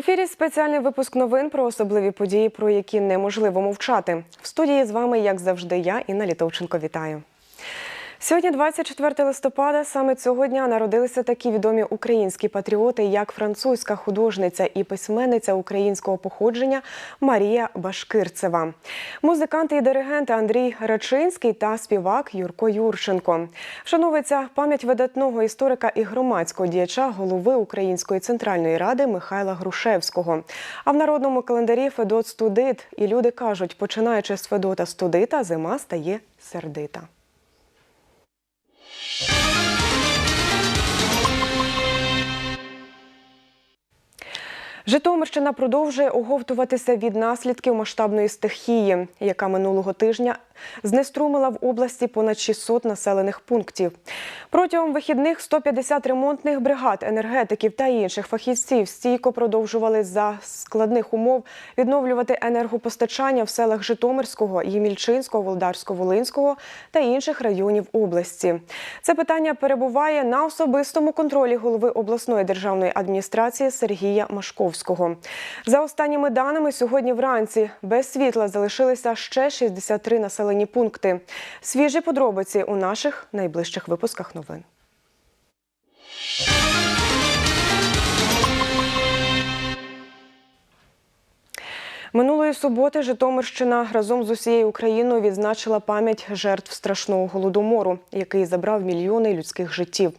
ефірі спеціальний випуск новин про особливі події, про які неможливо мовчати. В студії з вами, як завжди, я Інна Літовченко. Вітаю. Сьогодні, 24 листопада, саме цього дня народилися такі відомі українські патріоти, як французька художниця і письменниця українського походження Марія Башкирцева, музиканти і диригенти Андрій Рачинський та співак Юрко Юрченко. Вшановується пам'ять видатного історика і громадського діяча голови Української центральної ради Михайла Грушевського. А в народному календарі Федот студит. І люди кажуть, починаючи з Федота студита, зима стає сердита. Житомирщина продовжує оговтуватися від наслідків масштабної стихії, яка минулого тижня знеструмила в області понад 600 населених пунктів. Протягом вихідних 150 ремонтних бригад, енергетиків та інших фахівців стійко продовжували за складних умов відновлювати енергопостачання в селах Житомирського, Ємільчинського, Володарсько-Волинського та інших районів області. Це питання перебуває на особистому контролі голови обласної державної адміністрації Сергія Машковського. За останніми даними, сьогодні вранці без світла залишилися ще 63 населені пункти. Свіжі подробиці у наших найближчих випусках новин. Минулої суботи Житомирщина разом з усією Україною відзначила пам'ять жертв страшного голодомору, який забрав мільйони людських життів.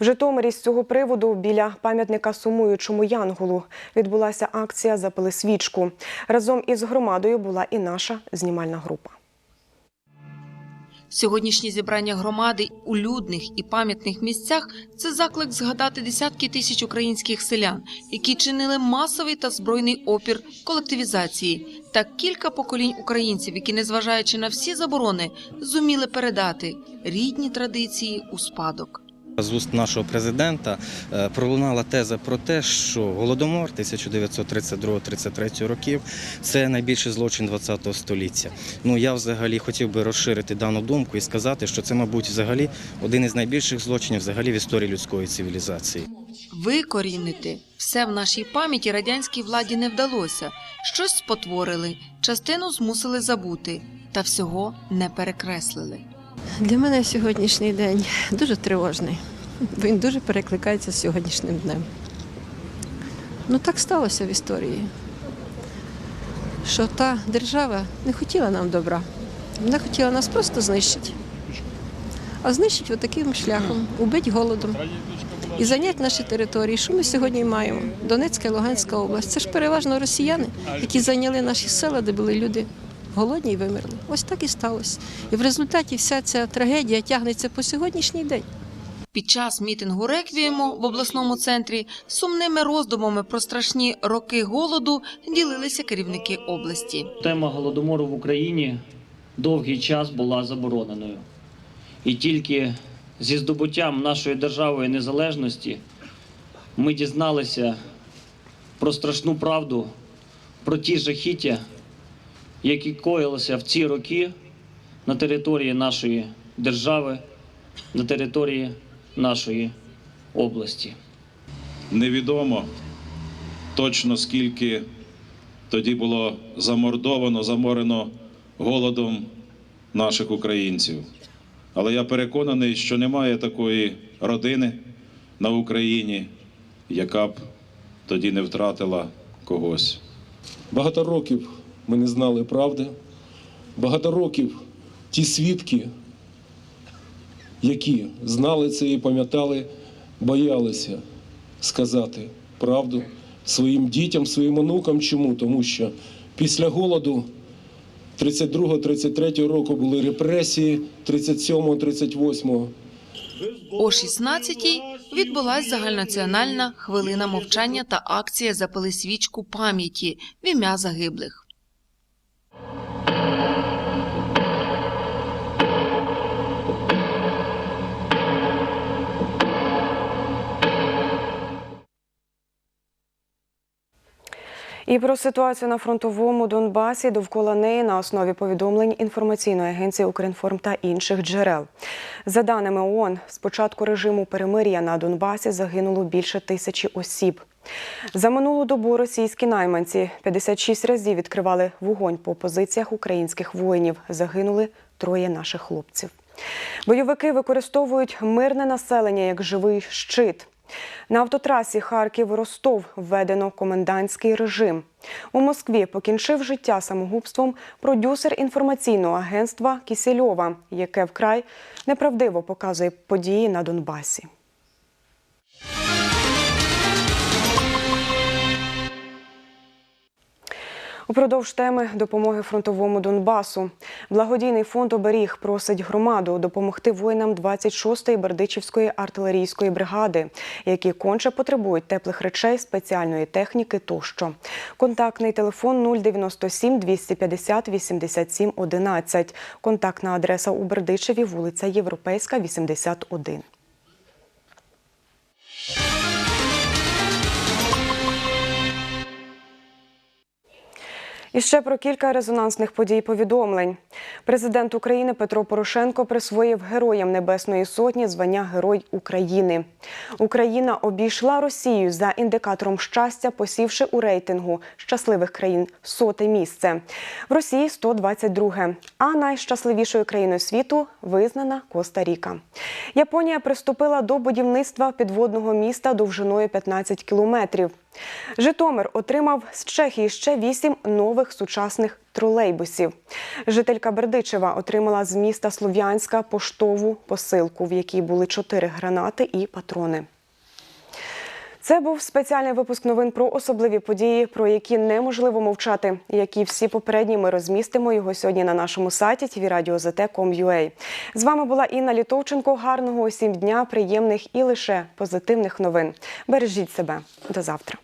В Житомирі з цього приводу біля пам'ятника сумуючому Янголу відбулася акція Запали свічку. Разом із громадою була і наша знімальна група. Сьогоднішнє зібрання громади у людних і пам'ятних місцях це заклик згадати десятки тисяч українських селян, які чинили масовий та збройний опір колективізації, та кілька поколінь українців, які, незважаючи на всі заборони, зуміли передати рідні традиції у спадок. З уст нашого президента е, пролунала теза про те, що голодомор 1932-33 років це найбільший злочин ХХ століття. Ну я взагалі хотів би розширити дану думку і сказати, що це, мабуть, взагалі один із найбільших злочинів взагалі в історії людської цивілізації. Викорінити все в нашій пам'яті радянській владі не вдалося. Щось спотворили, частину змусили забути, та всього не перекреслили. Для мене сьогоднішній день дуже тривожний. Він дуже перекликається з сьогоднішнім днем. Ну так сталося в історії, що та держава не хотіла нам добра. Вона хотіла нас просто знищити. А знищить отаким шляхом, убить голодом і зайняти наші території. Що ми сьогодні маємо? Донецька і Луганська область. Це ж переважно росіяни, які зайняли наші села, де були люди голодні і вимерли. Ось так і сталося. І в результаті вся ця трагедія тягнеться по сьогоднішній день. Під час мітингу реквієму в обласному центрі сумними роздумами про страшні роки голоду ділилися керівники області. Тема голодомору в Україні довгий час була забороненою. І тільки зі здобуттям нашої державної незалежності ми дізналися про страшну правду, про ті жахіття, які коїлися в ці роки на території нашої держави, на території нашої області. Невідомо точно скільки тоді було замордовано, заморено голодом наших українців. Але я переконаний, що немає такої родини на Україні, яка б тоді не втратила когось. Багато років ми не знали правди. Багато років ті свідки, які знали це і пам'ятали, боялися сказати правду своїм дітям, своїм онукам. Чому? Тому що після голоду 32-33 року були репресії, 37-38 О 16-й відбулась загальнаціональна хвилина мовчання та акція «Запали свічку пам'яті» в ім'я загиблих. І про ситуацію на фронтовому Донбасі довкола неї на основі повідомлень інформаційної агенції Укрінформ та інших джерел. За даними ООН, з початку режиму перемир'я на Донбасі загинуло більше тисячі осіб. За минулу добу російські найманці 56 разів відкривали вогонь по позиціях українських воїнів. Загинули троє наших хлопців. Бойовики використовують мирне населення як живий щит. На автотрасі Харків-Ростов введено комендантський режим. У Москві покінчив життя самогубством продюсер інформаційного агентства Кісельова, яке вкрай неправдиво показує події на Донбасі. Упродовж теми допомоги фронтовому Донбасу благодійний фонд оберіг просить громаду допомогти воїнам 26-ї Бердичівської артилерійської бригади, які конче потребують теплих речей, спеціальної техніки тощо. Контактний телефон 097 250 87 11. Контактна адреса у Бердичеві, вулиця Європейська, 81. І ще про кілька резонансних подій повідомлень. Президент України Петро Порошенко присвоїв Героям Небесної Сотні звання Герой України. Україна обійшла Росію за індикатором щастя, посівши у рейтингу щасливих країн соте місце. В Росії 122. А найщасливішою країною світу визнана Коста-Ріка. Японія приступила до будівництва підводного міста довжиною 15 кілометрів. Житомир отримав з Чехії ще вісім нових сучасних тролейбусів. Жителька Бердичева отримала з міста Слов'янська поштову посилку, в якій були чотири гранати і патрони. Це був спеціальний випуск новин про особливі події, про які неможливо мовчати. Як і всі попередні, ми розмістимо його сьогодні на нашому сайті tvradio.zt.com.ua. З вами була Інна Літовченко. Гарного усім дня, приємних і лише позитивних новин. Бережіть себе. До завтра.